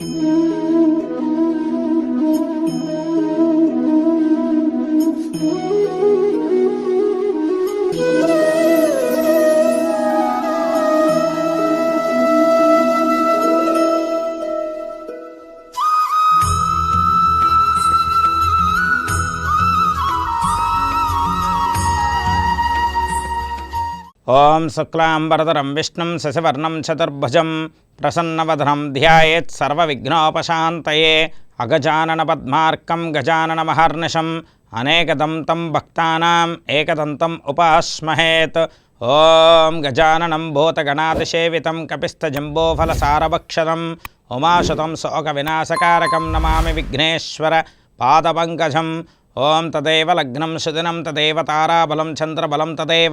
ఓం శుక్లాంబరధరం విష్ణుం శశివర్ణం చతుర్భుజం. ప్రసన్నవధనం ధ్యాయేత్ సర్వవిఘ్నోపశాంతయే. అగజానన పద్మార్కం గజానన మహర్నిశం. అనేకదంతం భక్తానాం ఏకదంతం ఉపాస్మహేత్. ఓం గజాననం భూతగణాతిసేవితం కపిస్థజంబోఫలసారభక్షరం ఉమాశతం శోక వినాశకారకం నమామి విఘ్నేశ్వర పాదపంకజం. ఓం తదేవ లగ్నం సుదినం తదేవ తారాబలం చంద్రబలం తదేవ.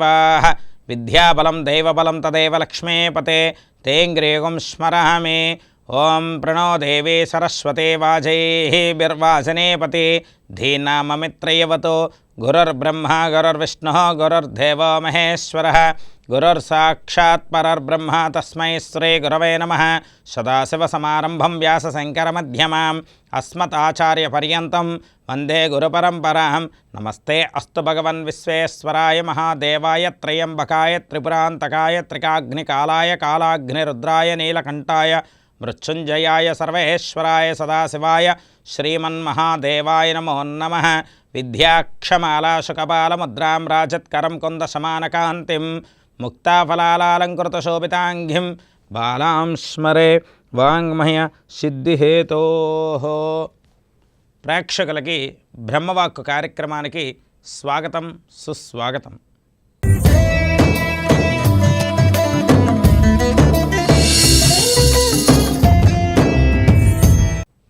विद्याबलम दैवबलं तदेव लक्ष्मीपते पते तेऽङ्ग्रेगुं मे ओं प्रणो देवी सरस्वते वाजैः बिर्वासने धीना मित्रवत गुरर्ब्रह्म, गुरर्विष्णु, गुरर्देव महेश्वरः। పరర్బ్రహ్మ తస్మై శ్రీ గురవే నమ సదాశివసమారంభం వ్యాసశంకరమధ్యమాం అస్మతాచార్యపర్యంతం వందే గురుపరంపరాం నమస్తే అస్తు భగవన్ విశ్వేశ్వరాయ మహాదేవాయ త్రయంబకాయ త్రిపురాంతకాయ త్రికాగ్నికాలాయ కాలాగ్నిరుద్రాయ నీలకంఠాయ మృత్యుంజయాయ సర్వేశ్వరాయ సదాశివాయ శ్రీమన్మహాదేవాయ నమో నమ విద్యాక్షమాలాశుకపాలముద్రాం రాజత్కరం కుందశమానకాంతిం ముక్తాఫలాలంకృతశోభితాంగిం బాలాం స్మరే వాంగ్మయ సిద్ధిహేతో ప్రేక్షకులకి బ్రహ్మవాక్కు కార్యక్రమానికి స్వాగతం సుస్వాగతం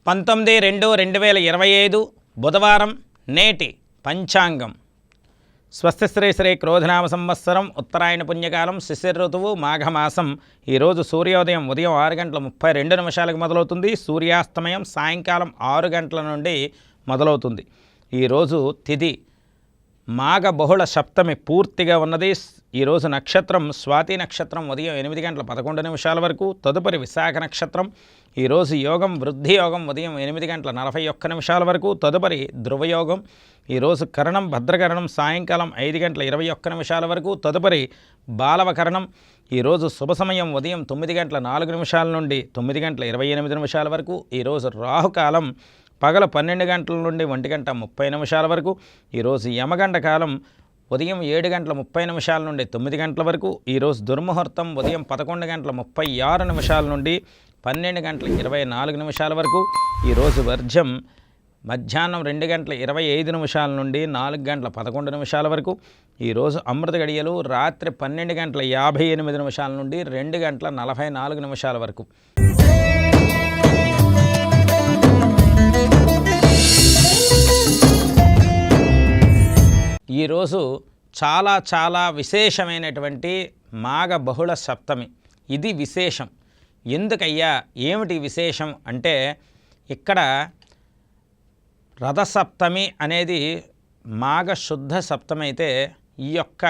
పంతొమ్మిది రెండు రెండు వేల ఇరవై ఐదు బుధవారం నేటి పంచాంగం. స్వస్తి శ్రీ శ్రీ క్రోధనామ సంవత్సరం ఉత్తరాయణ పుణ్యకాలం శిశిర ఋతువు మాఘమాసం. ఈరోజు సూర్యోదయం ఉదయం ఆరు గంటల ముప్పై రెండు నిమిషాలకు మొదలవుతుంది. సూర్యాస్తమయం సాయంకాలం ఆరు గంటల నుండి మొదలవుతుంది. ఈరోజు తిథి మాఘ బహుళ సప్తమి పూర్తిగా ఉన్నది. ఈరోజు నక్షత్రం స్వాతి నక్షత్రం ఉదయం ఎనిమిది గంటల పదకొండు నిమిషాల వరకు తదుపరి విశాఖ నక్షత్రం. ఈరోజు యోగం వృద్ధి యోగం ఉదయం ఎనిమిది గంటల నలభై ఒక్క నిమిషాల వరకు తదుపరి ధ్రువయోగం ఈరోజు కరణం భద్రకరణం సాయంకాలం ఐదు గంటల ఇరవై ఒక్క నిమిషాల వరకు తదుపరి బాలవకరణం. ఈరోజు శుభ సమయం ఉదయం తొమ్మిది గంటల నాలుగు నిమిషాల నుండి తొమ్మిది గంటల ఇరవై ఎనిమిది నిమిషాల వరకు ఈరోజు రాహుకాలం పగల పన్నెండు గంటల నుండి ఒంటి గంట ముప్పై నిమిషాల వరకు ఈరోజు యమగండ కాలం ఉదయం ఏడు గంటల ముప్పై నిమిషాల నుండి తొమ్మిది గంటల వరకు ఈరోజు దుర్ముహూర్తం ఉదయం పదకొండు గంటల ముప్పై ఆరు నిమిషాల నుండి పన్నెండు గంటల ఇరవై నాలుగు నిమిషాల వరకు ఈరోజు వర్జం మధ్యాహ్నం రెండు గంటల ఇరవై ఐదు నిమిషాల నుండి నాలుగు గంటల పదకొండు నిమిషాల వరకు ఈరోజు అమృత గడియలు రాత్రి పన్నెండు గంటల యాభై ఎనిమిది నిమిషాల నుండి రెండు గంటల నలభై నాలుగు నిమిషాల వరకు. ఈరోజు చాలా చాలా విశేషమైనటువంటి మాఘ బహుళ సప్తమి. ఇది విశేషం. ఎందుకయ్యా? ఏమిటి విశేషం అంటే ఇక్కడ రథసప్తమి అనేది మాఘ శుద్ధ సప్తమి అయితే ఈ యొక్క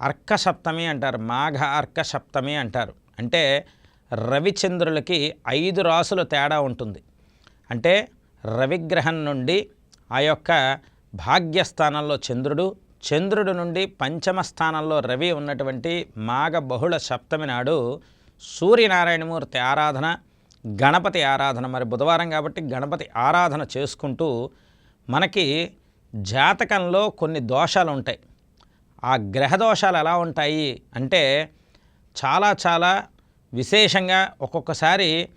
అర్క సప్తమి అంటారు. మాఘ అర్క సప్తమి అంటారు. అంటే రవిచంద్రులకి ఐదు రాసులు తేడా ఉంటుంది. అంటే రవిగ్రహం నుండి ఆ యొక్క భాగ్యస్థానంలో చంద్రుడు చంద్రుడు నుండి పంచమ స్థానంలో రవి ఉన్నటువంటి మాఘ బహుళ సప్తమి నాడు సూర్యనారాయణమూర్తి ఆరాధన గణపతి ఆరాధన మరి బుధవారం కాబట్టి గణపతి ఆరాధన చేసుకుంటూ మనకి జాతకంలో కొన్ని దోషాలు ఉంటాయి. ఆ గ్రహ దోషాలు ఎలా ఉంటాయి అంటే చాలా చాలా విశేషంగా ఒక్కొక్కసారి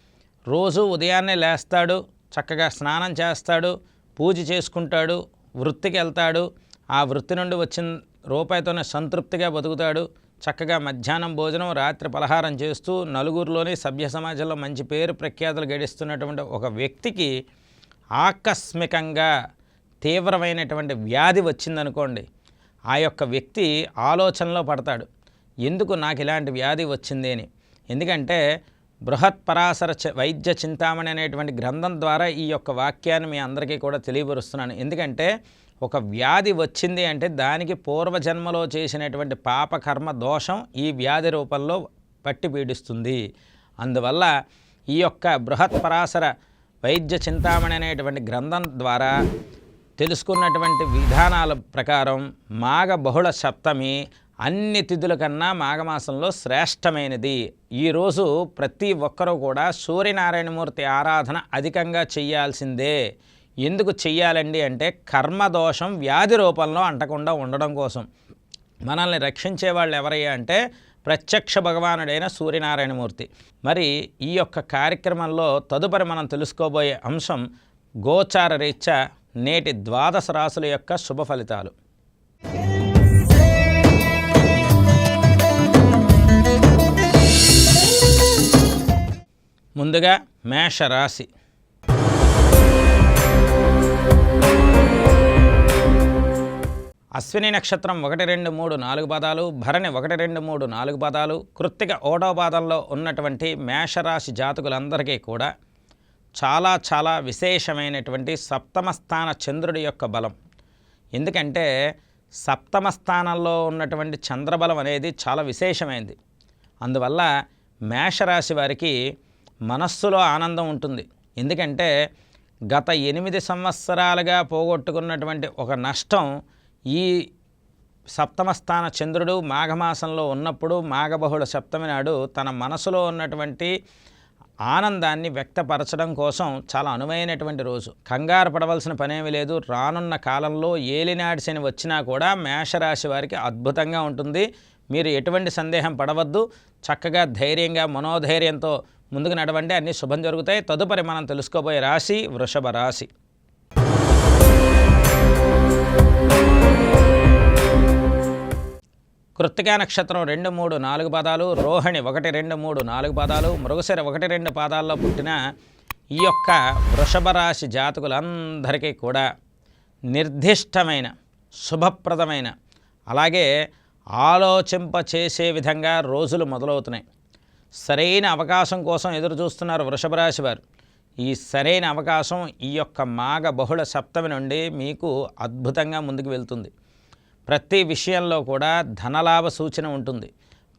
రోజు ఉదయాన్నే లేస్తాడు చక్కగా స్నానం చేస్తాడు పూజ చేసుకుంటాడు వృత్తికి వెళ్తాడు ఆ వృత్తి నుండి వచ్చిన రూపాయితోనే సంతృప్తిగా బతుకుతాడు. చక్కగా మధ్యాహ్నం భోజనం రాత్రి పలహారం చేస్తూ నలుగురిలోని సభ్య సమాజంలో మంచి పేరు ప్రఖ్యాతులు గడిస్తున్నటువంటి ఒక వ్యక్తికి ఆకస్మికంగా తీవ్రమైనటువంటి వ్యాధి వచ్చిందనుకోండి ఆ యొక్క వ్యక్తి ఆలోచనలో పడతాడు. ఎందుకు నాకు ఇలాంటి వ్యాధి వచ్చింది అని? ఎందుకంటే బృహత్ పరాశర వైద్య చింతామణి అనేటువంటి గ్రంథం ద్వారా ఈ యొక్క వాక్యాన్ని మీ అందరికీ కూడా తెలియపరుస్తున్నాను. ఎందుకంటే ఒక వ్యాధి వచ్చింది అంటే దానికి పూర్వజన్మలో చేసినటువంటి పాపకర్మ దోషం ఈ వ్యాధి రూపంలో పట్టి పీడిస్తుంది. అందువల్ల ఈ యొక్క బృహత్ పరాశర వైద్య చింతామణి అనేటువంటి గ్రంథం ద్వారా తెలుసుకున్నటువంటి విధానాల ప్రకారం మాఘ బహుళ సప్తమి అన్ని తిథుల కన్నా మాఘమాసంలో శ్రేష్టమైనది. ఈరోజు ప్రతి ఒక్కరూ కూడా సూర్యనారాయణమూర్తి ఆరాధన అధికంగా చెయ్యాల్సిందే. ఎందుకు చెయ్యాలండి అంటే కర్మదోషం వ్యాధి రూపంలో అంటకుండా ఉండడం కోసం. మనల్ని రక్షించే వాళ్ళు ఎవరయ్యా అంటే ప్రత్యక్ష భగవానుడైన సూర్యనారాయణమూర్తి. మరి ఈ యొక్క కార్యక్రమంలో తదుపరి మనం తెలుసుకోబోయే అంశం గోచార రీత్యా నేటి ద్వాదశ రాశుల యొక్క శుభ ఫలితాలు. ముందుగా మేషరాశి. అశ్విని నక్షత్రం ఒకటి రెండు మూడు నాలుగు పదాలు భరణి ఒకటి రెండు మూడు నాలుగు పదాలు కృత్తిక ఓడో పాదంలో ఉన్నటువంటి మేషరాశి జాతకులందరికీ కూడా చాలా చాలా విశేషమైనటువంటి సప్తమ స్థాన చంద్రుడి యొక్క బలం. ఎందుకంటే సప్తమ స్థానంలో ఉన్నటువంటి చంద్రబలం అనేది చాలా విశేషమైనది అందువల్ల మేషరాశి వారికి మనస్సులో ఆనందం ఉంటుంది. ఎందుకంటే గత ఎనిమిది సంవత్సరాలుగా పోగొట్టుకున్నటువంటి ఒక నష్టం ఈ సప్తమ స్థాన చంద్రుడు మాఘమాసంలో ఉన్నప్పుడు మాఘబహుళ సప్తమి నాడు తన మనసులో ఉన్నటువంటి ఆనందాన్ని వ్యక్తపరచడం కోసం చాలా అనువైనటువంటి రోజు. కంగారు పడవలసిన పనేమి లేదు. రానున్న కాలంలో ఏలినాడి శని వచ్చినా కూడా మేషరాశి వారికి అద్భుతంగా ఉంటుంది. మీరు ఎటువంటి సందేహం పడవద్దు. చక్కగా ధైర్యంగా మనోధైర్యంతో ముందుకు నడవండి అన్నీ శుభం జరుగుతాయి. తదుపరి మనం తెలుసుకోబోయే రాశి వృషభ రాశి. కృత్తికా నక్షత్రం రెండు మూడు నాలుగు పాదాలు రోహిణి ఒకటి రెండు మూడు నాలుగు పాదాలు మృగశిర ఒకటి రెండు పాదాల్లో పుట్టిన ఈ యొక్క వృషభ రాశి జాతకులందరికీ కూడా నిర్దిష్టమైన శుభప్రదమైన అలాగే ఆలోచింప చేసే విధంగా రోజులు మొదలవుతున్నాయి. సరైన అవకాశం కోసం ఎదురు చూస్తున్నారు వృషభ రాశి వారు. ఈ సరైన అవకాశం ఈ యొక్క మాఘ బహుళ సప్తమి నుండి మీకు అద్భుతంగా ముందుకు వెళ్తుంది. ప్రతి విషయంలో కూడా ధనలాభ సూచన ఉంటుంది.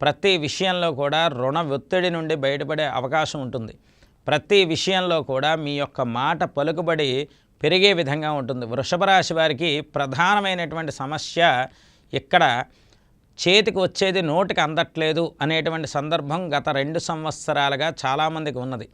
ప్రతి విషయంలో కూడా రుణ ఒత్తిడి నుండి బయటపడే అవకాశం ఉంటుంది. ప్రతి విషయంలో కూడా మీ యొక్క మాట పలుకుబడి పెరిగే విధంగా ఉంటుంది. వృషభ రాశి వారికి ప్రధానమైనటువంటి సమస్య ఇక్కడ చేతికి వచ్చేది నోటికి అందట్లేదు అనేటువంటి సందర్భం గత రెండు సంవత్సరాలుగా చాలామందికి ఉన్నది.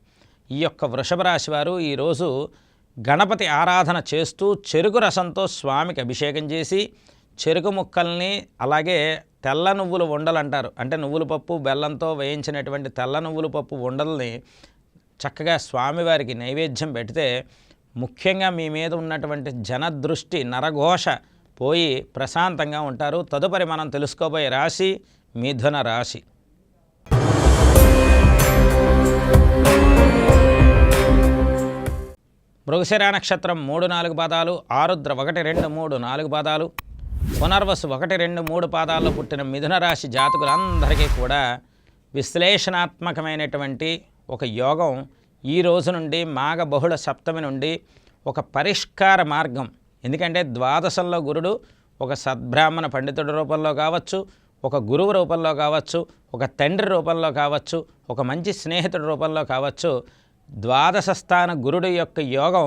ఈ యొక్క వృషభ రాశి వారు ఈరోజు గణపతి ఆరాధన చేస్తూ చెరుకు రసంతో స్వామికి అభిషేకం చేసి చెరుకు ముక్కల్ని అలాగే తెల్ల నువ్వులు ఉండలు అంటారు. అంటే నువ్వుల పప్పు బెల్లంతో వేయించినటువంటి తెల్ల నువ్వుల పప్పు ఉండల్ని చక్కగా స్వామివారికి నైవేద్యం పెడితే ముఖ్యంగా మీ మీద ఉన్నటువంటి జనదృష్టి నరఘోష పోయి ప్రశాంతంగా ఉంటారు. తదుపరి మనం తెలుసుకోబోయే రాశి మిథున రాశి. మృగశిరా నక్షత్రం మూడు నాలుగు పాదాలు ఆరుద్ర ఒకటి రెండు మూడు నాలుగు పాదాలు పునర్వసు ఒకటి రెండు మూడు పాదాల్లో పుట్టిన మిథున రాశి జాతకులందరికీ కూడా విశ్లేషణాత్మకమైనటువంటి ఒక యోగం ఈ రోజు నుండి మాఘ బహుళ సప్తమి నుండి ఒక పరిష్కార మార్గం ఎందుకంటే ద్వాదశంలో గురుడు ఒక సద్బ్రాహ్మణ పండితుడి రూపంలో కావచ్చు ఒక గురువు రూపంలో కావచ్చు ఒక తండ్రి రూపంలో కావచ్చు ఒక మంచి స్నేహితుడి రూపంలో కావచ్చు ద్వాదశ స్థాన గురుడు యొక్క యోగం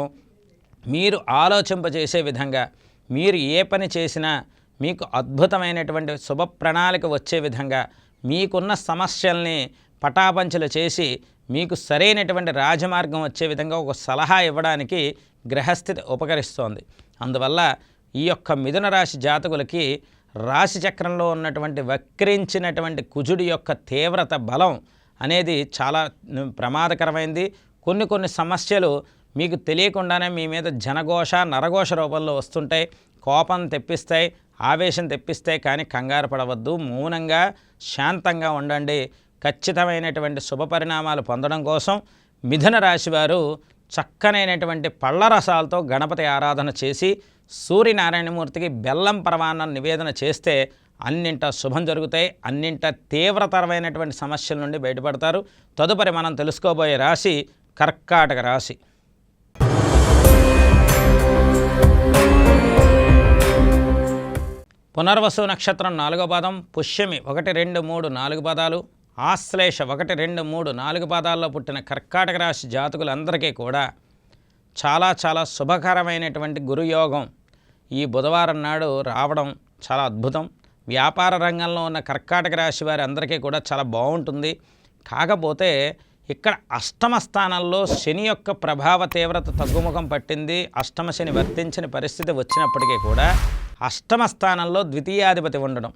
మీరు ఆలోచింపజేసే విధంగా మీరు ఏ పని చేసినా మీకు అద్భుతమైనటువంటి శుభ ప్రణాళిక వచ్చే విధంగా మీకున్న సమస్యల్ని పటాపంచలు చేసి మీకు సరైనటువంటి రాజమార్గం వచ్చే విధంగా ఒక సలహా ఇవ్వడానికి గ్రహస్థితి ఉపకరిస్తోంది. అందువల్ల ఈ యొక్క మిథున రాశి జాతకులకి రాశి చక్రంలో ఉన్నటువంటి వక్రించినటువంటి కుజుడి యొక్క తీవ్రత బలం అనేది చాలా ప్రమాదకరమైంది. కొన్ని కొన్ని సమస్యలు మీకు తెలియకుండానే మీ మీద జనఘోష నరఘోష రూపంలో వస్తుంటాయి. కోపం తెప్పిస్తాయి ఆవేశం తెప్పిస్తాయి కానీ కంగారు పడవద్దు. మౌనంగా శాంతంగా ఉండండి. ఖచ్చితమైనటువంటి శుభ పరిణామాలు పొందడం కోసం మిథున రాశి వారు చక్కనైనటువంటి పళ్ళ రసాలతో గణపతి ఆరాధన చేసి సూర్యనారాయణమూర్తికి బెల్లం పరమాన్నం నివేదన చేస్తే అన్నింట శుభం జరుగుతాయి అన్నింట తీవ్రతరమైనటువంటి సమస్యల నుండి బయటపడతారు. తదుపరి మనం తెలుసుకోబోయే రాశి కర్కాటక రాశి. పునర్వసు నక్షత్రం నాలుగో పాదం పుష్యమి ఒకటి రెండు మూడు నాలుగు పదాలు. ఆశ్లేష ఒకటి రెండు మూడు నాలుగు పాదాల్లో పుట్టిన కర్కాటక రాశి జాతకులందరికీ కూడా చాలా చాలా శుభకరమైనటువంటి గురుయోగం. ఈ బుధవారం నాడు రావడం చాలా అద్భుతం. వ్యాపార రంగంలో ఉన్న కర్కాటక రాశి వారి అందరికీ కూడా చాలా బాగుంటుంది. కాకపోతే ఇక్కడ అష్టమ స్థానంలో శని యొక్క ప్రభావ తీవ్రత తగ్గుముఖం పట్టింది. అష్టమ శని వర్తించని పరిస్థితి వచ్చినప్పటికీ కూడా అష్టమ స్థానంలో ద్వితీయాధిపతి ఉండడం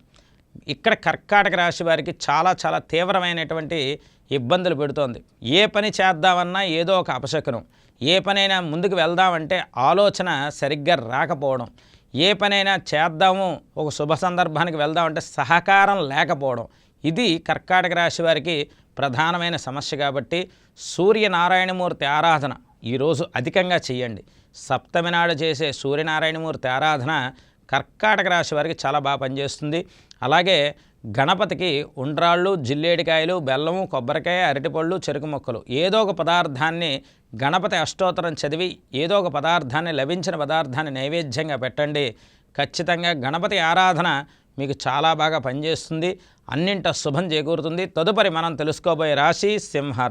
ఇక్కడ కర్కాటక రాశి వారికి చాలా చాలా తీవ్రమైనటువంటి ఇబ్బందులు పెడుతోంది. ఏ పని చేద్దామన్నా ఏదో ఒక అపశకునం. ఏ పనైనా ముందుకు వెళ్దామంటే ఆలోచన సరిగ్గా రాకపోవడం. ఏ పనైనా చేద్దాము ఒక శుభ సందర్భానికి వెళ్దామంటే సహకారం లేకపోవడం. ఇది కర్కాటక రాశి వారికి ప్రధానమైన సమస్య కాబట్టి సూర్యనారాయణమూర్తి ఆరాధన ఈరోజు అధికంగా చేయండి. సప్తమి నాడు చేసే సూర్యనారాయణమూర్తి ఆరాధన కర్కాటక రాశి వారికి చాలా బాగా పనిచేస్తుంది. అలాగే గణపతికి ఉండ్రాళ్ళు జిల్లేడికాయలు బెల్లము కొబ్బరికాయ అరటిపళ్ళు చెరుకు మొక్కలు ఏదో ఒక పదార్థాన్ని గణపతి అష్టోత్తరం చదివి ఏదో ఒక పదార్థాన్ని లభించిన పదార్థాన్ని నైవేద్యంగా పెట్టండి. ఖచ్చితంగా గణపతి ఆరాధన మీకు చాలా బాగా పనిచేస్తుంది. అన్నింట శుభం చేకూరుతుంది. తదుపరి మనం తెలుసుకోబోయే రాశి సింహ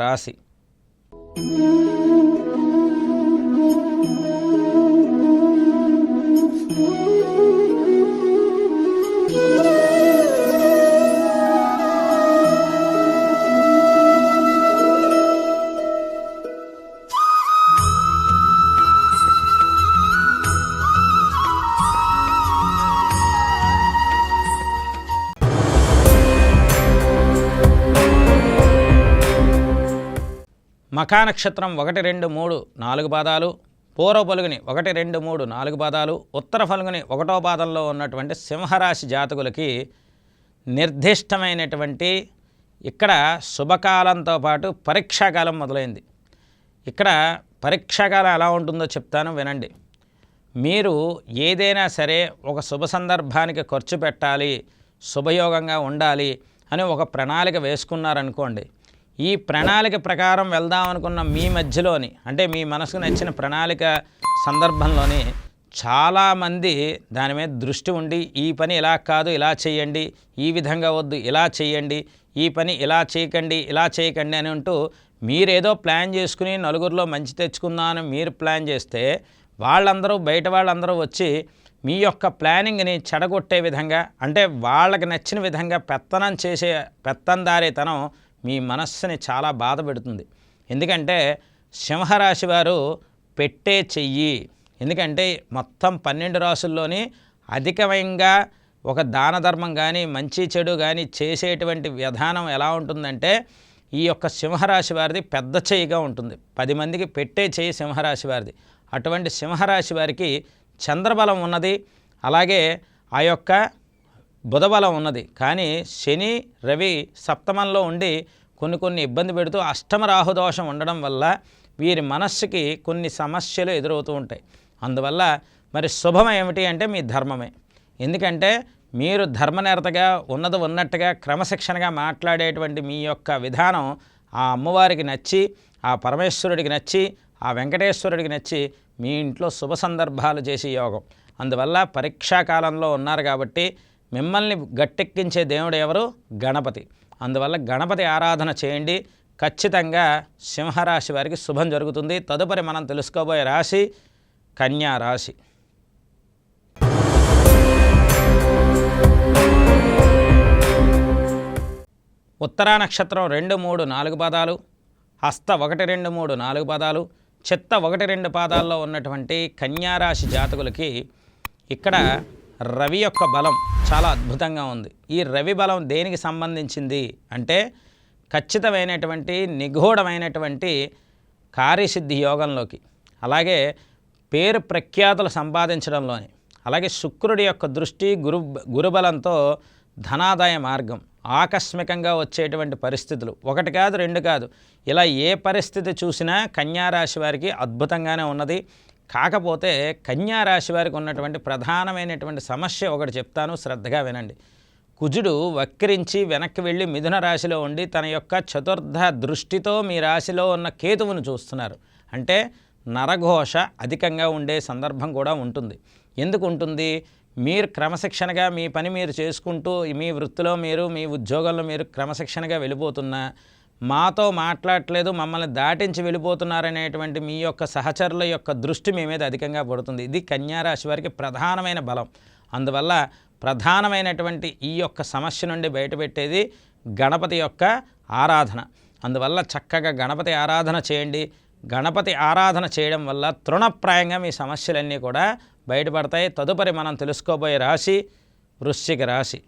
మఖా నక్షత్రం ఒకటి రెండు మూడు నాలుగు పాదాలు పూర్వ పలుగుని ఒకటి రెండు మూడు నాలుగు పాదాలు ఉత్తర పలుగుని ఒకటో పాదంలో ఉన్నటువంటి సింహరాశి జాతకులకి నిర్దిష్టమైనటువంటి ఇక్కడ శుభకాలంతో పాటు పరీక్షాకాలం మొదలైంది. ఇక్కడ పరీక్షాకాలం ఎలా ఉంటుందో చెప్తాను వినండి. మీరు ఏదైనా సరే ఒక శుభ సందర్భానికి ఖర్చు పెట్టాలి శుభయోగంగా ఉండాలి అని ఒక ప్రణాళిక వేసుకున్నారనుకోండి ఈ ప్రణాళిక ప్రకారం వెళ్దాం అనుకున్న మీ మధ్యలోని అంటే మీ మనసుకు నచ్చిన ప్రణాళిక సందర్భంలోని చాలామంది దాని మీద దృష్టి ఉండి ఈ పని ఇలా కాదు ఇలా చేయండి ఈ విధంగా వద్దు ఇలా చేయండి ఈ పని ఇలా చేయకండి ఇలా చేయకండి అని అంటూ మీరేదో ప్లాన్ చేసుకుని నలుగురిలో మంచి తెచ్చుకుందామని మీరు ప్లాన్ చేస్తే వాళ్ళందరూ బయట వాళ్ళందరూ వచ్చి మీ యొక్క ప్లానింగ్ని చెడగొట్టే విధంగా అంటే వాళ్ళకి నచ్చిన విధంగా పెత్తనం చేసే పెత్తందారితనం మీ మనస్సుని చాలా బాధ పెడుతుంది. ఎందుకంటే సింహరాశి వారు పెట్టే చెయ్యి. ఎందుకంటే మొత్తం పన్నెండు రాసుల్లోని అధికమంగా ఒక దాన ధర్మం కానీ మంచి చెడు కానీ చేసేటువంటి విధానం ఎలా ఉంటుందంటే ఈ యొక్క సింహరాశి వారిది పెద్ద చెయ్యిగా ఉంటుంది. పది మందికి పెట్టే చెయ్యి సింహరాశి వారిది. అటువంటి సింహరాశి వారికి చంద్రబలం ఉన్నది. అలాగే ఆ యొక్క బుధబలం ఉన్నది. కానీ శని రవి సప్తమంలో ఉండి కొన్ని కొన్ని ఇబ్బంది పెడుతూ అష్టమ రాహుదోషం ఉండడం వల్ల వీరి మనస్సుకి కొన్ని సమస్యలు ఎదురవుతూ ఉంటాయి. అందువల్ల మరి శుభం ఏమిటి అంటే మీ ధర్మమే. ఎందుకంటే మీరు ధర్మనేరతగా ఉన్నది ఉన్నట్టుగా క్రమశిక్షణగా మాట్లాడేటువంటి మీ యొక్క విధానం ఆ అమ్మవారికి నచ్చి ఆ పరమేశ్వరుడికి నచ్చి ఆ వెంకటేశ్వరుడికి నచ్చి మీ ఇంట్లో శుభ సందర్భాలు చేసే యోగం. అందువల్ల పరీక్షాకాలంలో ఉన్నారు కాబట్టి మిమ్మల్ని గట్టెక్కించే దేవుడు ఎవరు? గణపతి. అందువల్ల గణపతి ఆరాధన చేయండి. ఖచ్చితంగా సింహరాశి వారికి శుభం జరుగుతుంది. తదుపరి మనం తెలుసుకోబోయే రాశి కన్యా రాశి. ఉత్తరా నక్షత్రం రెండు మూడు నాలుగు పాదాలు. హస్త ఒకటి రెండు మూడు నాలుగు పాదాలు. చిత్త ఒకటి రెండు పాదాల్లో ఉన్నటువంటి కన్యారాశి జాతకులకి ఇక్కడ రవి యొక్క బలం చాలా అద్భుతంగా ఉంది. ఈ రవి బలం దేనికి సంబంధించింది అంటే ఖచ్చితమైనటువంటి నిగూఢమైనటువంటి కార్యసిద్ధి యోగంలోకి అలాగే పేరు ప్రఖ్యాతులు సంపాదించడంలోని అలాగే శుక్రుడి యొక్క దృష్టి గురు గురుబలంతో ధనాదాయ మార్గం ఆకస్మికంగా వచ్చేటువంటి పరిస్థితులు. ఒకటి కాదు రెండు కాదు. ఇలా ఏ పరిస్థితి చూసినా కన్యారాశి వారికి అద్భుతంగానే ఉన్నది. కాకపోతే కన్యారాశి వారికి ఉన్నటువంటి ప్రధానమైనటువంటి సమస్య ఒకటి చెప్తాను శ్రద్ధగా వినండి. కుజుడు వక్రించి వెనక్కి వెళ్ళి మిథున రాశిలో ఉండి తన యొక్క చతుర్థ దృష్టితో మీ రాశిలో ఉన్న కేతువును చూస్తున్నారు. అంటే నరఘోష అధికంగా ఉండే సందర్భం కూడా ఉంటుంది. ఎందుకు ఉంటుంది? మీరు క్రమశిక్షణగా మీ పని మీరు చేసుకుంటూ మీ వృత్తిలో మీరు మీ ఉద్యోగంలో మీరు క్రమశిక్షణగా వెళ్ళిపోతున్నా మాతో మాట్లాడట్లేదు మమ్మల్ని దాటించి వెళ్ళిపోతున్నారనేటువంటి మీ యొక్క సహచరుల యొక్క దృష్టి మీ మీద అధికంగా పడుతుంది. ఇది కన్యారాశి వారికి ప్రధానమైన బలం. అందువల్ల ప్రధానమైనటువంటి ఈ యొక్క సమస్య నుండి బయటపెట్టేది గణపతి యొక్క ఆరాధన. అందువల్ల చక్కగా గణపతి ఆరాధన చేయండి. గణపతి ఆరాధన చేయడం వల్ల తృణప్రాయంగా మీ సమస్యలన్నీ కూడా బయటపడతాయి. తదుపరి మనం తెలుసుకోబోయే రాశి వృశ్చిక రాశి.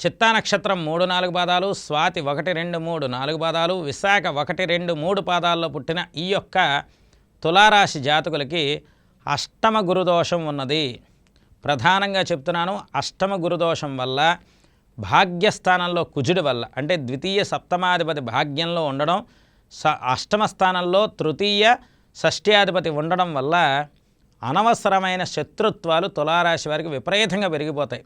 చిత్తా నక్షత్రం మూడు నాలుగు పాదాలు స్వాతి ఒకటి రెండు మూడు నాలుగు పాదాలు విశాఖ ఒకటి రెండు మూడు పాదాల్లో పుట్టిన ఈ యొక్క తులారాశి జాతకులకి అష్టమ గురుదోషం ఉన్నది. ప్రధానంగా చెప్తున్నాను అష్టమ గురుదోషం వల్ల భాగ్యస్థానంలో కుజుడి వల్ల అంటే ద్వితీయ సప్తమాధిపతి భాగ్యంలో ఉండడం స అష్టమ స్థానంలో తృతీయ షష్ఠ్యాధిపతి ఉండడం వల్ల అనవసరమైన శత్రుత్వాలు తులారాశి వారికి విపరీతంగా పెరిగిపోతాయి.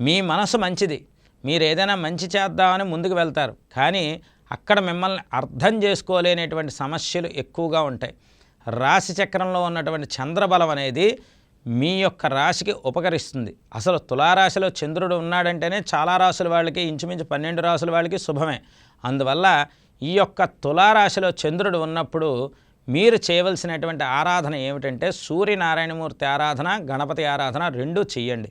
మీ మనసు మంచిది. మీరు ఏదైనా మంచి చేద్దామని ముందుకు వెళ్తారు. కానీ అక్కడ మిమ్మల్ని అర్థం చేసుకోలేనటువంటి సమస్యలు ఎక్కువగా ఉంటాయి. రాశి చక్రంలో ఉన్నటువంటి చంద్రబలం అనేది మీ యొక్క రాశికి ఉపకరిస్తుంది. అసలు తులారాశిలో చంద్రుడు ఉన్నాడంటేనే చాలా రాసుల వాళ్ళకి ఇంచుమించు పన్నెండు రాసుల వాళ్ళకి శుభమే. అందువల్ల ఈ యొక్క తులారాశిలో చంద్రుడు ఉన్నప్పుడు మీరు చేయవలసినటువంటి ఆరాధన ఏమిటంటే సూర్యనారాయణమూర్తి ఆరాధన గణపతి ఆరాధన రెండూ చెయ్యండి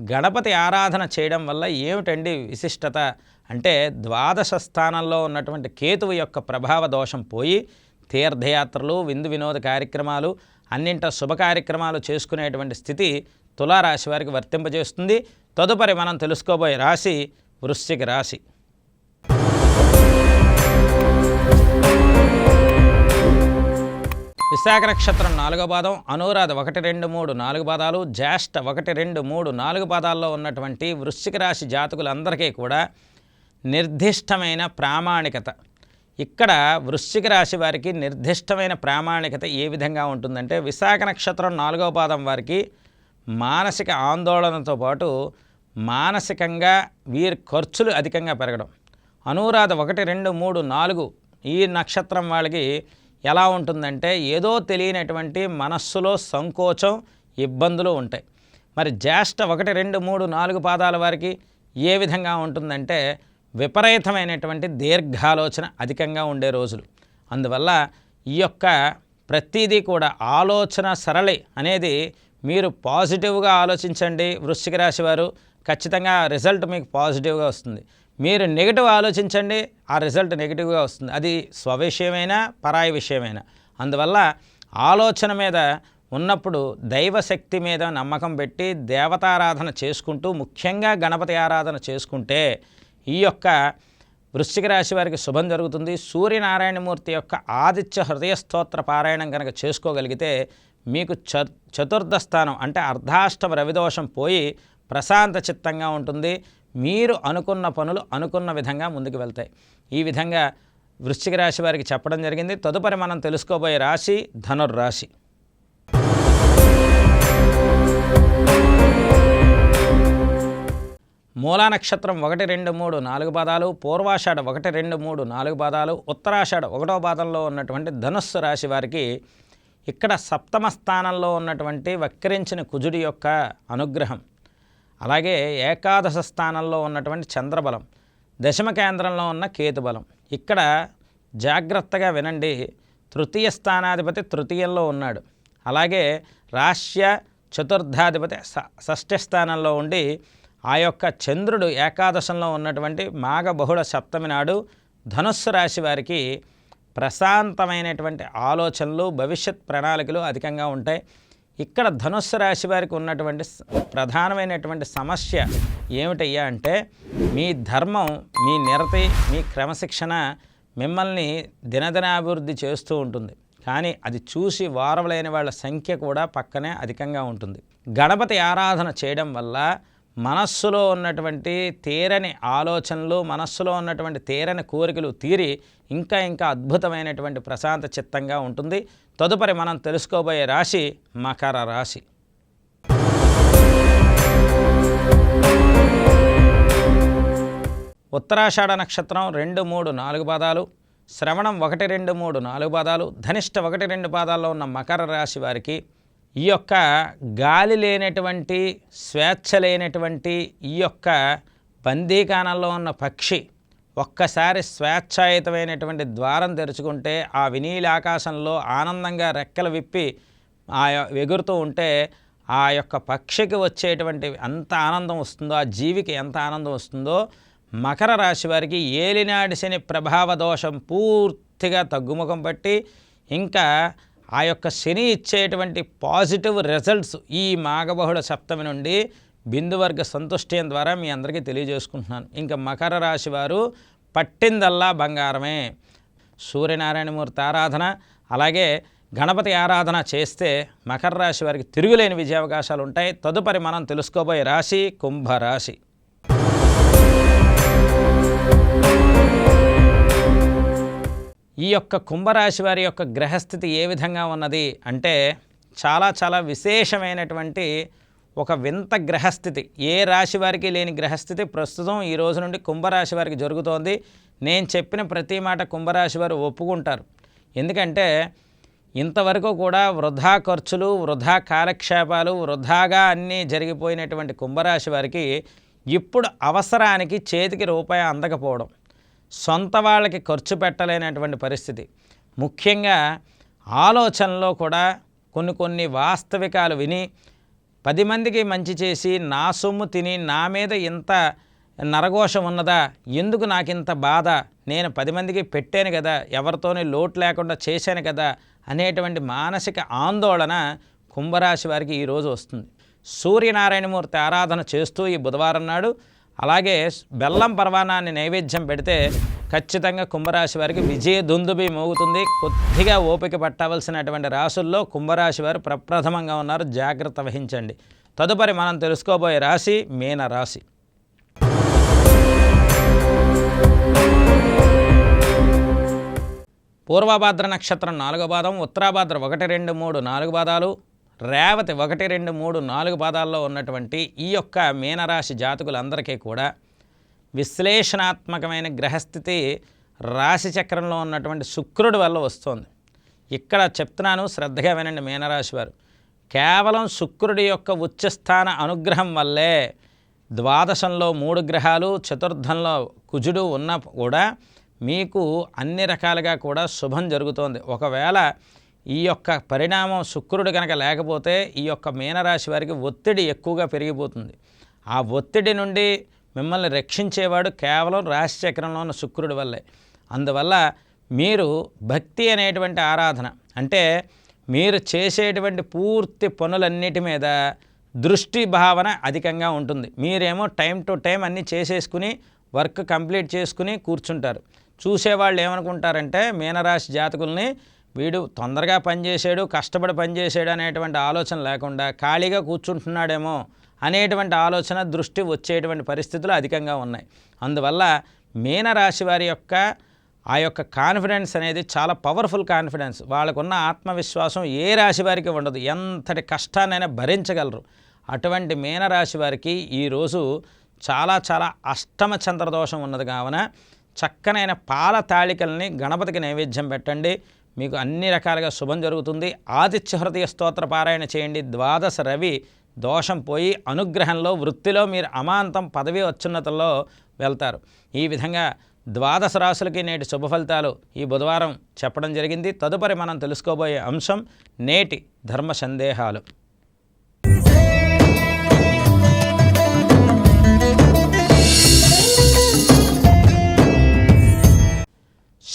గణపతి ఆరాధన చేయడం వల్ల ఏమిటండి విశిష్టత? అంటే ద్వాదశ స్థానంలో ఉన్నటువంటి కేతువు యొక్క ప్రభావ దోషం పోయి తీర్థయాత్రలు విందు వినోద కార్యక్రమాలు అన్నింట శుభ కార్యక్రమాలు చేసుకునేటువంటి స్థితి తులారాశి వారికి వర్తింపజేస్తుంది. తదుపరి మనం తెలుసుకోబోయే రాశి వృశ్చిక రాశి. విశాఖ నక్షత్రం నాలుగో పాదం అనురాధ ఒకటి రెండు మూడు నాలుగు పాదాలు జ్యేష్ఠ ఒకటి రెండు మూడు నాలుగు పాదాల్లో ఉన్నటువంటి వృశ్చిక రాశి జాతకులందరికీ కూడా నిర్దిష్టమైన ప్రామాణికత. ఇక్కడ వృశ్చిక రాశి వారికి నిర్దిష్టమైన ప్రామాణికత ఏ విధంగా ఉంటుందంటే విశాఖ నక్షత్రం నాలుగో పాదం వారికి మానసిక ఆందోళనతో పాటు మానసికంగా వీరి ఖర్చులు అధికంగా పెరగడం. అనురాధ ఒకటి రెండు మూడు నాలుగు ఈ నక్షత్రం వాళ్ళకి ఎలా ఉంటుందంటే ఏదో తెలియనటువంటి మనస్సులో సంకోచం ఇబ్బందులు ఉంటాయి. మరి జ్యేష్ఠ ఒకటి రెండు మూడు నాలుగు పాదాల వారికి ఏ విధంగా ఉంటుందంటే విపరీతమైనటువంటి దీర్ఘాలోచన అధికంగా ఉండే రోజులు. అందువల్ల ఈ యొక్క ప్రతిదీ కూడా ఆలోచన సరళి అనేది మీరు పాజిటివ్గా ఆలోచించండి వృశ్చిక రాశి వారు. ఖచ్చితంగా రిజల్ట్ మీకు పాజిటివ్గా వస్తుంది. మీరు నెగిటివ్ ఆలోచించండి ఆ రిజల్ట్ నెగిటివ్గా వస్తుంది. అది స్వవిషయమైనా పరాయి విషయమైనా. అందువల్ల ఆలోచన మీద ఉన్నప్పుడు దైవశక్తి మీద నమ్మకం పెట్టి దేవతారాధన చేసుకుంటూ ముఖ్యంగా గణపతి ఆరాధన చేసుకుంటే ఈ యొక్క వృశ్చిక రాశి వారికి శుభం జరుగుతుంది. సూర్యనారాయణమూర్తి యొక్క ఆదిత్య హృదయ స్తోత్ర పారాయణం కనుక చేసుకోగలిగితే మీకు చ చతుర్థ స్థానం అంటే అర్ధాష్టమ రవిదోషం పోయి ప్రశాంత చిత్తంగా ఉంటుంది. మీరు అనుకున్న పనులు అనుకున్న విధంగా ముందుకు వెళ్తాయి. ఈ విధంగా వృశ్చిక రాశి వారికి చెప్పడం జరిగింది. తదుపరి మనం తెలుసుకోబోయే రాశి ధనుర్రాశి. మూలా నక్షత్రం ఒకటి రెండు మూడు నాలుగు పాదాలు పూర్వాషాఢ ఒకటి రెండు మూడు నాలుగు పాదాలు ఉత్తరాషాఢ ఒకటో పాదంలో ఉన్నటువంటి ధనుస్సు రాశి వారికి ఇక్కడ సప్తమ స్థానంలో ఉన్నటువంటి వక్రించిన కుజుడి యొక్క అనుగ్రహం. అలాగే ఏకాదశ స్థానంలో ఉన్నటువంటి చంద్రబలం దశమ కేంద్రంలో ఉన్న కేతుబలం. ఇక్కడ జాగ్రత్తగా వినండి తృతీయ స్థానాధిపతి తృతీయంలో ఉన్నాడు. అలాగే రాష్య చతుర్థాధిపతి స షష్ఠ స్థానంలో ఉండి ఆ యొక్క చంద్రుడు ఏకాదశంలో ఉన్నటువంటి మాఘ బహుళ సప్తమి నాడు ధనుస్సు రాశి వారికి ప్రశాంతమైనటువంటి ఆలోచనలు భవిష్యత్ ప్రణాళికలు అధికంగా ఉంటాయి. ఇక్కడ ధనుస్సు రాశి వారికి ఉన్నటువంటి ప్రధానమైనటువంటి సమస్య ఏమిటయ్యా అంటే మీ ధర్మం మీ నిరతి మీ క్రమశిక్షణ మిమ్మల్ని దినదినాభివృద్ధి చేస్తూ ఉంటుంది. కానీ అది చూసి వారవలేని వాళ్ళ సంఖ్య కూడా పక్కనే అధికంగా ఉంటుంది. గణపతి ఆరాధన చేయడం వల్ల మనస్సులో ఉన్నటువంటి తీరని ఆలోచనలు మనస్సులో ఉన్నటువంటి తీరని కోరికలు తీరి ఇంకా ఇంకా అద్భుతమైనటువంటి ప్రశాంత చిత్తంగా ఉంటుంది. తదుపరి మనం తెలుసుకోబోయే రాశి మకర రాశి. ఉత్తరాషాఢ నక్షత్రం రెండు మూడు నాలుగు పాదాలు. శ్రవణం ఒకటి రెండు మూడు నాలుగు పాదాలు. ధనిష్ట ఒకటి రెండు పాదాల్లో ఉన్న మకర రాశి వారికి ఈ యొక్క గాలి లేనటువంటి స్వేచ్ఛ లేనటువంటి ఈ యొక్క బందీకానంలో ఉన్న పక్షి ఒక్కసారి స్వేచ్ఛాయుతమైనటువంటి ద్వారం తెరుచుకుంటే ఆ వినీల ఆకాశంలో ఆనందంగా రెక్కలు విప్పి ఆ ఎగురుతూ ఉంటే ఆ యొక్క పక్షికి వచ్చేటువంటి ఎంత ఆనందం వస్తుందో ఆ జీవికి ఎంత ఆనందం వస్తుందో మకర రాశి వారికి ఏలినాడి శని ప్రభావ దోషం పూర్తిగా తగ్గుముఖం పట్టి ఇంకా ఆ యొక్క శని ఇచ్చేటువంటి పాజిటివ్ రిజల్ట్స్ ఈ మాఘబహుళ సప్తమి నుండి బిందువర్గ సంతుష్ట్యం ద్వారా మీ అందరికీ తెలియజేసుకుంటున్నాను. ఇంకా మకర రాశి వారు పట్టిందల్లా బంగారమే. సూర్యనారాయణమూర్తి ఆరాధన అలాగే గణపతి ఆరాధన చేస్తే మకర రాశి వారికి తిరుగులేని విజయ అవకాశాలు ఉంటాయి. తదుపరి మనం తెలుసుకోబోయే రాశి కుంభరాశి. ఈ యొక్క కుంభరాశి వారి యొక్క గ్రహస్థితి ఏ విధంగా ఉన్నది అంటే చాలా చాలా విశేషమైనటువంటి ఒక వింత గ్రహస్థితి. ఏ రాశి వారికి లేని గ్రహస్థితి ప్రస్తుతం ఈ రోజు నుండి కుంభరాశి వారికి జరుగుతోంది. నేను చెప్పిన ప్రతి మాట కుంభరాశి వారు ఒప్పుకుంటారు. ఎందుకంటే ఇంతవరకు కూడా వృధా ఖర్చులు వృధా కాలక్షేపాలు వృధాగా అన్నీ జరిగిపోయినటువంటి కుంభరాశి వారికి ఇప్పుడు అవసరానికి చేతికి రూపాయి అందకపోవడం. సొంత వాళ్ళకి ఖర్చు పెట్టలేనటువంటి పరిస్థితి. ముఖ్యంగా ఆలోచనలో కూడా కొన్ని కొన్ని వాస్తవికాలు విని పది మందికి మంచి చేసి నా సొమ్ము తిని నా మీద ఇంత నరఘోషం ఉన్నదా? ఎందుకు నాకు ఇంత బాధ? నేను పది మందికి పెట్టాను కదా ఎవరితోనే లోటు లేకుండా చేశాను కదా అనేటువంటి మానసిక ఆందోళన కుంభరాశి వారికి ఈరోజు వస్తుంది. సూర్యనారాయణమూర్తి ఆరాధన చేస్తూ ఈ బుధవారం నాడు అలాగే బెల్లం పర్వాణాన్ని నైవేద్యం పెడితే ఖచ్చితంగా కుంభరాశి వారికి విజయ దుందుబి మోగుతుంది. కొద్దిగా ఓపిక పట్టవలసినటువంటి రాసుల్లో కుంభరాశి వారు ప్రప్రథమంగా ఉన్నారు. జాగ్రత్త వహించండి. తదుపరి మనం తెలుసుకోబోయే రాశి మీన రాశి. పూర్వభాద్ర నక్షత్రం నాలుగో పాదం ఉత్తరాభాద్ర ఒకటి రెండు మూడు నాలుగు పాదాలు రేవతి ఒకటి రెండు మూడు నాలుగు పాదాల్లో ఉన్నటువంటి ఈ యొక్క మీనరాశి జాతకులందరికీ కూడా విశ్లేషణాత్మకమైన గ్రహస్థితి రాశి చక్రంలో ఉన్నటువంటి శుక్రుడి వల్ల వస్తుంది. ఇక్కడ చెప్తున్నాను శ్రద్ధగా వినండి మీనరాశి వారు. కేవలం శుక్రుడి యొక్క ఉచ్చస్థాన అనుగ్రహం వల్లే ద్వాదశంలో మూడు గ్రహాలు చతుర్థంలో కుజుడు ఉన్న కూడా మీకు అన్ని రకాలుగా కూడా శుభం జరుగుతోంది. ఒకవేళ ఈ యొక్క పరిణామం శుక్రుడు కనుక లేకపోతే ఈ యొక్క మీనరాశి వారికి ఒత్తిడి ఎక్కువగా పెరిగిపోతుంది. ఆ ఒత్తిడి నుండి మిమ్మల్ని రక్షించేవాడు కేవలం రాశిచక్రంలో ఉన్న శుక్రుడి వల్లే. అందువల్ల మీరు భక్తి అనేటువంటి ఆరాధన అంటే మీరు చేసేటువంటి పూర్తి పనులన్నిటి మీద దృష్టి భావన అధికంగా ఉంటుంది. మీరేమో టైం టు టైం అన్నీ చేసేసుకుని వర్క్ కంప్లీట్ చేసుకుని కూర్చుంటారు. చూసేవాళ్ళు ఏమనుకుంటారంటే మీనరాశి జాతకుల్ని వీడు తొందరగా పనిచేసాడు కష్టపడి పనిచేసాడు అనేటువంటి ఆలోచన లేకుండా ఖాళీగా కూర్చుంటున్నాడేమో అనేటువంటి ఆలోచన దృష్టి వచ్చేటువంటి పరిస్థితులు అధికంగా ఉన్నాయి. అందువల్ల మీనరాశి వారి యొక్క ఆ యొక్క కాన్ఫిడెన్స్ అనేది చాలా పవర్ఫుల్ కాన్ఫిడెన్స్ వాళ్ళకున్న ఆత్మవిశ్వాసం ఏ రాశి వారికి ఉండదు. ఎంతటి కష్టాన్నైనా భరించగలరు. అటువంటి మీనరాశి వారికి ఈరోజు చాలా చాలా అష్టమ చంద్రదోషం ఉన్నది కావున చక్కనైన పాల తాళికల్ని గణపతికి నైవేద్యం పెట్టండి. మీకు అన్ని రకాలుగా శుభం జరుగుతుంది. ఆదిత్య హృదయ స్తోత్ర పారాయణ చేయండి. ద్వాదశ రవి దోషం పోయి అనుగ్రహంలో వృత్తిలో మీరు అమాంతం పదవి అత్యున్నతల్లో వెళ్తారు. ఈ విధంగా ద్వాదశ రాశులకి నేటి శుభ ఫలితాలు ఈ బుధవారం చెప్పడం జరిగింది. తదుపరి మనం తెలుసుకోబోయే అంశం నేటి ధర్మ సందేహాలు.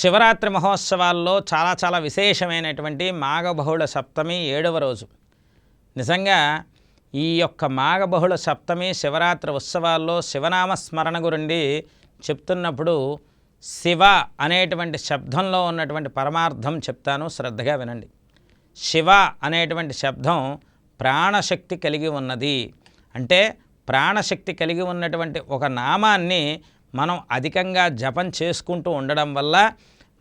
శివరాత్రి మహోత్సవాల్లో చాలా చాలా విశేషమైనటువంటి మాఘబహుళ సప్తమి ఏడవ రోజు. నిజంగా ఈ యొక్క మాఘబహుళ సప్తమి శివరాత్రి ఉత్సవాల్లో శివనామ స్మరణ గురించి చెప్తున్నప్పుడు శివ అనేటువంటి శబ్దంలో ఉన్నటువంటి పరమార్థం చెప్తాను శ్రద్ధగా వినండి. శివ అనేటువంటి శబ్దం ప్రాణశక్తి కలిగి ఉన్నది. అంటే ప్రాణశక్తి కలిగి ఉన్నటువంటి ఒక నామాన్ని మనం అధికంగా జపం చేసుకుంటూ ఉండడం వల్ల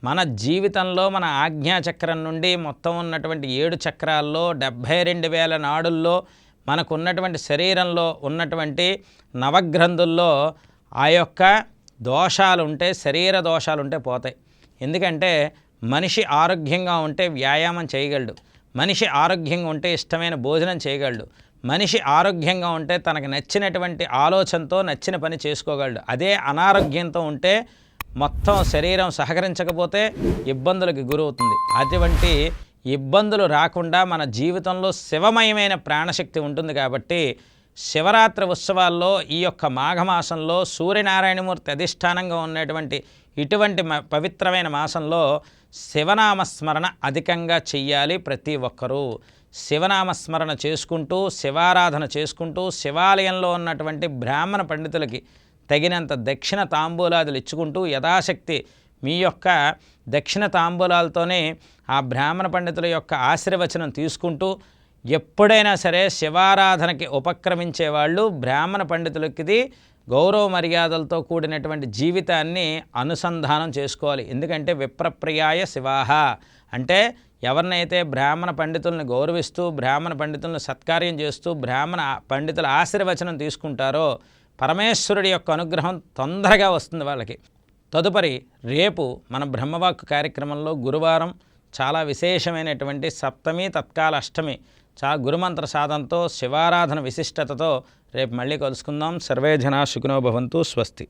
మన జీవితంలో మన ఆజ్ఞాచక్రం నుండి మొత్తం ఉన్నటువంటి ఏడు చక్రాల్లో డెబ్భై రెండు వేల నాడుల్లో మనకు ఉన్నటువంటి శరీరంలో ఉన్నటువంటి నవగ్రంథుల్లో ఆ యొక్క దోషాలు ఉంటే శరీర దోషాలు ఉంటే పోతాయి. ఎందుకంటే మనిషి ఆరోగ్యంగా ఉంటే వ్యాయామం చేయగలడు. మనిషి ఆరోగ్యంగా ఉంటే ఇష్టమైన భోజనం చేయగలడు. మనిషి ఆరోగ్యంగా ఉంటే తనకు నచ్చినటువంటి ఆలోచనతో నచ్చిన పని చేసుకోగలడు. అదే అనారోగ్యంతో ఉంటే మొత్తం శరీరం సహకరించకపోతే ఇబ్బందులకు గురవుతుంది. అటువంటి ఇబ్బందులు రాకుండా మన జీవితంలో శివమయమైన ప్రాణశక్తి ఉంటుంది కాబట్టి శివరాత్రి ఉత్సవాల్లో ఈ యొక్క మాఘమాసంలో సూర్యనారాయణమూర్తి అధిష్టానంగా ఉన్నటువంటి ఇటువంటి మ- పవిత్రమైన మాసంలో శివనామస్మరణ అధికంగా చెయ్యాలి ప్రతి ఒక్కరూ. శివనామస్మరణ చేసుకుంటూ శివారాధన చేసుకుంటూ శివాలయంలో ఉన్నటువంటి బ్రాహ్మణ పండితులకి తగినంత దక్షిణ తాంబూలాదులు ఇచ్చుకుంటూ యథాశక్తి మీ యొక్క దక్షిణ తాంబూలాలతోనే ఆ బ్రాహ్మణ పండితుల యొక్క ఆశీర్వచనం తీసుకుంటూ ఎప్పుడైనా సరే శివారాధనకి ఉపక్రమించే వాళ్ళు బ్రాహ్మణ పండితులకిది గౌరవ మర్యాదలతో కూడినటువంటి జీవితాన్ని అనుసంధానం చేసుకోవాలి. ఎందుకంటే విప్రప్రియాయ శివాహ. అంటే ఎవరినైతే బ్రాహ్మణ పండితులను గౌరవిస్తూ బ్రాహ్మణ పండితులను సత్కార్యం చేస్తూ బ్రాహ్మణ పండితుల ఆశీర్వచనం తీసుకుంటారో పరమేశ్వరుడి యొక్క అనుగ్రహం తొందరగా వస్తుంది వాళ్ళకి. తదుపరి రేపు మన బ్రహ్మవాక్ కార్యక్రమంలో గురువారం చాలా విశేషమైనటువంటి సప్తమి తత్కాల అష్టమి చా గురుమంత్ర సాధనతో శివారాధన విశిష్టతతో రేపు మళ్ళీ కలుసుకుందాం. సర్వే జనా సుఖినో భవంతు స్వస్తి.